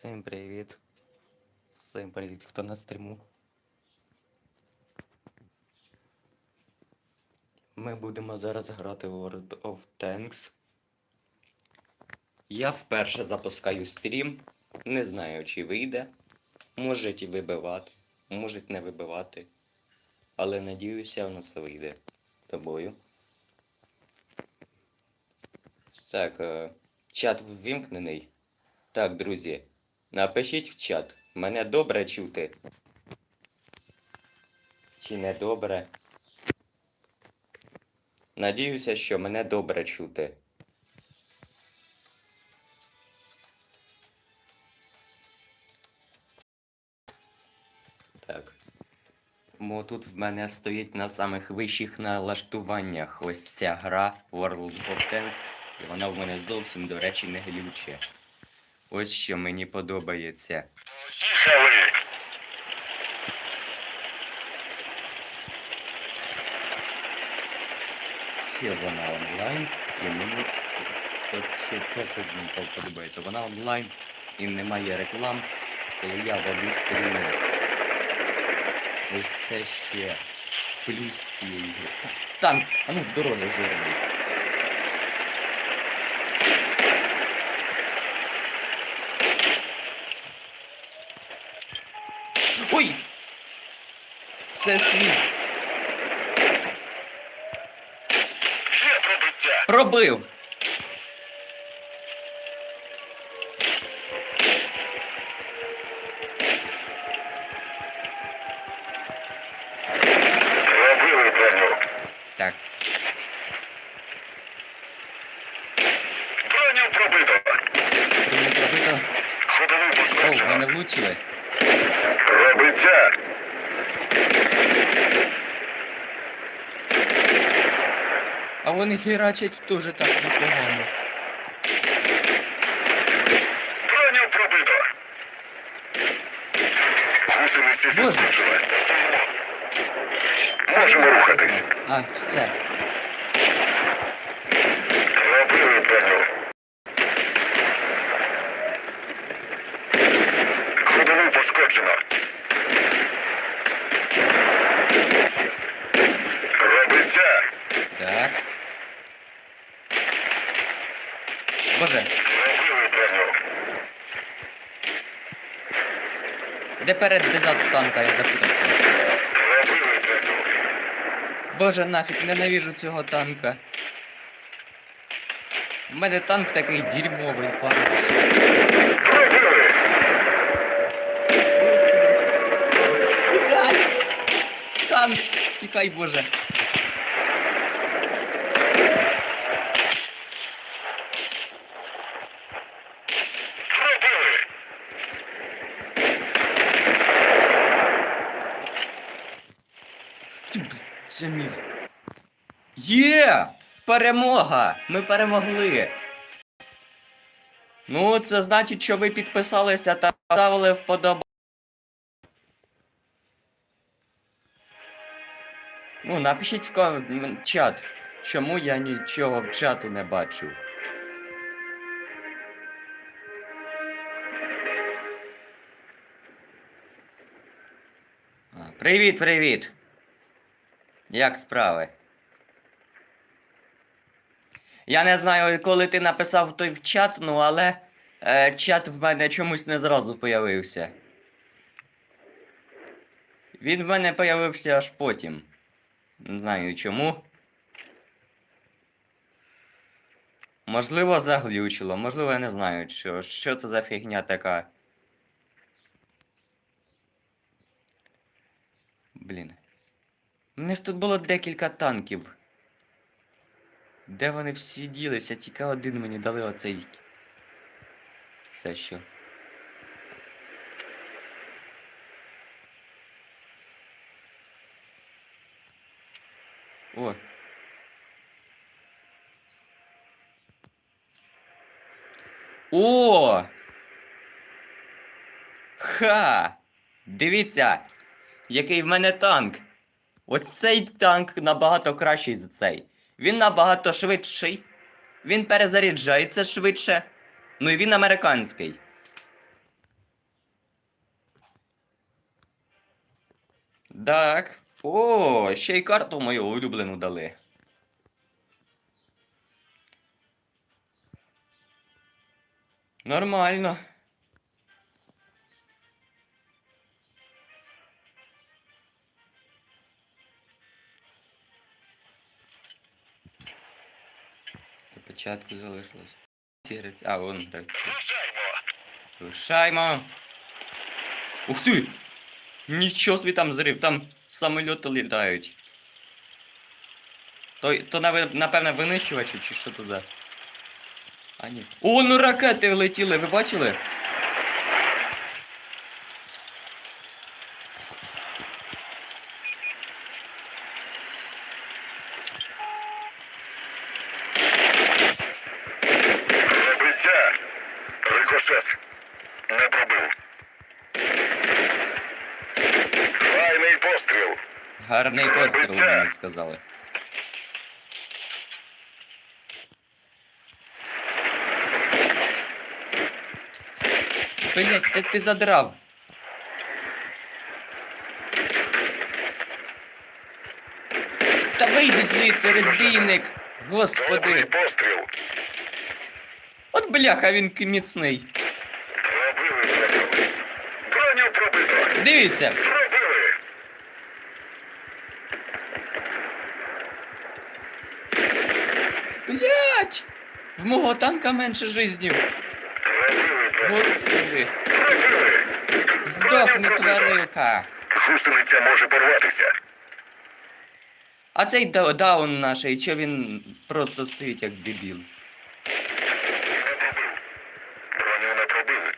Всім привіт. Всім привіт, хто на стріму. Ми будемо зараз грати в World of Tanks. Я вперше запускаю стрім. Не знаю, чи вийде. Можуть і вибивати, можуть не вибивати. Але надіюся, в нас вийде тобою. Так, е, чат ввімкнений. Так, друзі, напишіть в чат. Мене добре чути. Чи не добре? Надіюся, що мене добре чути. Так. Мо тут в мене стоїть на самих вищих налаштуваннях ось ця гра World of Tanks, і вона в мене зовсім, до речі, не глюче. Ось що мені подобається. Їхали! Ще вона онлайн, і мені от чорт мені подобається. Вона онлайн і немає реклам, коли я веду стріми. Ось це ще плюс цієї. Так, танк! А ну з дороги жирний. Ой! Це свій. Є пробиття! Пробив! Пробили броню! Так. Броню пробито! Прийняв пробито. Ходову О, пошкоджено! мене влучили. Пробиття! А вони херачать теж так непогано. Броню пробито! Гусениці Боже. Можемо рухатись! А, все. Пробили броню! Ходову пошкоджено! Пробиття! Так. Боже, Пробили броню! Де перед де танка, я запутався. Боже, нафіг, ненавижу цього танка. У мене танк такий дерьмовий, пару. Тікай! Танк! Тікай, боже. Пробили! Тю, Це. Є! Перемога! Ми перемогли! Ну, це значить, що ви підписалися та ставили вподобайку. Ну, напишіть в чат, чому я нічого в чату не бачу. Привіт, привіт! Як справи? Я не знаю, коли ти написав той в чат, ну але е, чат в мене чомусь не зразу появився. Він в мене появився аж потім. Не знаю чому. Можливо, заглючило, можливо, я не знаю, що, що це за фігня така. Блін. У мене ж тут було декілька танків. Де вони всі ділися? Тільки один мені дали оцей. Це що? О. О! Ха! Дивіться, який в мене танк. Ось цей танк набагато кращий за цей. Він набагато швидший. Він перезаряджається швидше. Ну і він американський. Так. О, ще й карту мою улюблену дали. Нормально. До початку залишилось. А, вон гравці. Рушаймо. Ух ти! Нічого собі там зрив, там самоліти літають. То, то напевно, винищувачі чи що то за. А ні. О, ну ракети влетіли, ви бачили? Пробиття. Рикошет. Не пробив. Файний постріл. Гарний постріл, мені сказали. Блять, ти, ти задрав. Та вийди звідси, розбійник! Добрий Господи! постріл. От бляха, він міцний. Броню. Пробито. Дивіться! Пробили. Блять! В мого танка менше жизнів. Господи! Пробили. Здохни, тварилка! Гусениця може порватися. А цей даун наш, і чо він просто стоїть як дебіл? Не пробив. Броню не пробили.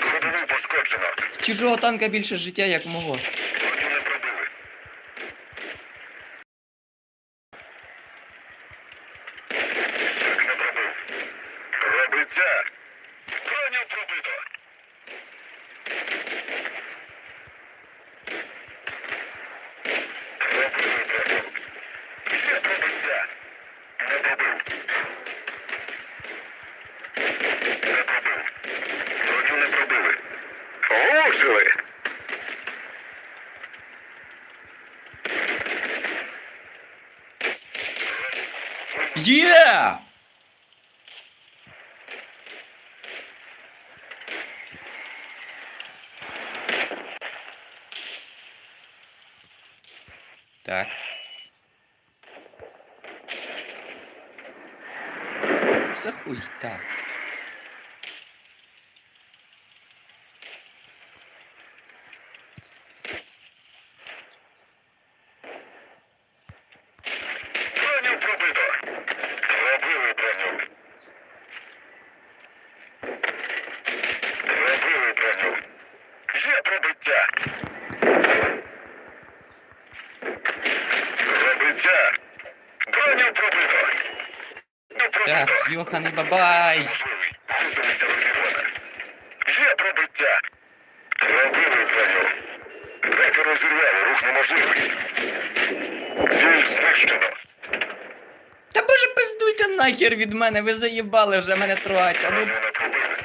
Ходову пошкоджено. В чужого танка більше життя, як мого. Є! Так. За хуйта. Броню Так, Йоханий бабай. Є пробиття. Пробили броню. Треки розірвали, рух неможливий. Ціль знищено. Та боже, пиздуйте нахер від мене, ви заїбали вже мене трогать. А ну Броню не пробили.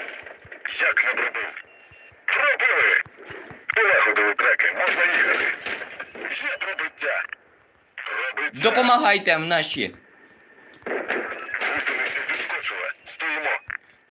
Як не пробив? Пробили! Полагодили треки, можна їхати. Є пробиття. Пробиття. допомагайте наші.